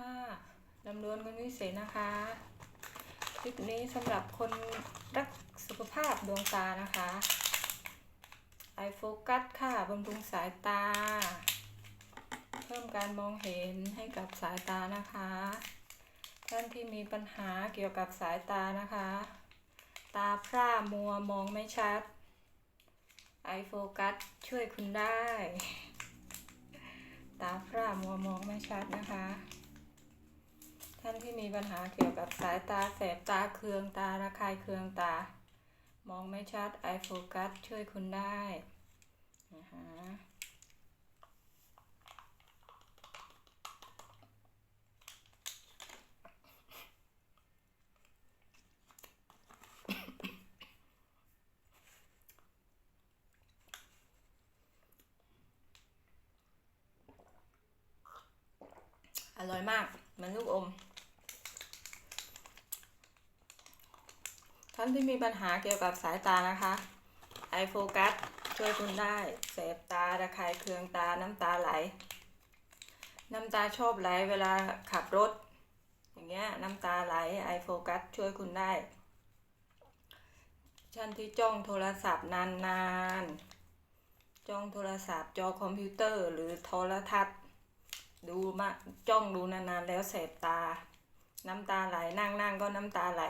ค่ะลำดวนคนวิเศษนะคะ คลิปนี้สำหรับคนรักสุขภาพดวงตานะคะไอโฟกัสค่ะบำรุงสายตา เพิ่มการมองเห็นให้กับสายตานะคะ ท่านที่มีปัญหาเกี่ยวกับสายตานะคะ ตาพร่ามัวมองไม่ชัดไอโฟกัสช่วยคุณได้ ตาพร่ามัวมองไม่ชัดนะคะ ท่านที่มีปัญหาเกี่ยวกับสายตาแสบตาเคืองตาระคายเคืองตา มองไม่ชัดไอโฟกัสช่วยคุณได้นะคะอร่อยมากเหมือนลูกอม ท่านที่มีปัญหาเกี่ยวกับสายตานะคะไอโฟกัสช่วยคุณได้แสบตาระคายเคืองตาน้ำตาไหล น้ำตาชอบไหลเวลาขับรถ อย่างเงี้ยน้ำตาไหลไอโฟกัสช่วยคุณได้ท่านที่จ้องโทรศัพท์นานๆ จ้องโทรศัพท์จอคอมพิวเตอร์หรือโทรทัศน์ ดูมาจ้องดูนานๆแล้วแสบตา น้ำตาไหลนั่งๆก็น้ำตาไหล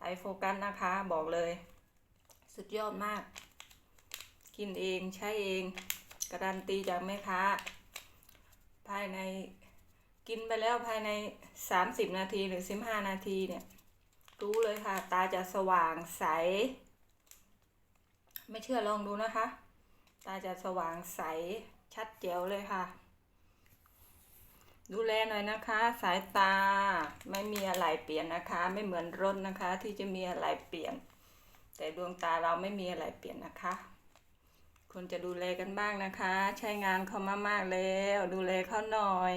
ไอโฟกัสนะคะ บอกเลย สุดยอดมาก กินเองใช้เอง การันตีจากแม่ค้า ภายในกินไปแล้วภายใน 30 นาทีหรือ 15 นาทีเนี่ย รู้เลยค่ะ ตาจะสว่างใส ไม่เชื่อลองดูนะคะ ตาจะสว่างใสชัดแจ๋วเลยค่ะ ดูแลหน่อยนะคะ สายตาไม่มีอะไรเปลี่ยนนะคะ ไม่เหมือนรถนะคะ ที่จะมีอะไรเปลี่ยน แต่ดวงตาเราไม่มีอะไรเปลี่ยนนะคะควรจะดูแลกันบ้างนะคะ ใช้งานเขามามากแล้ว ดูแลเขาหน่อย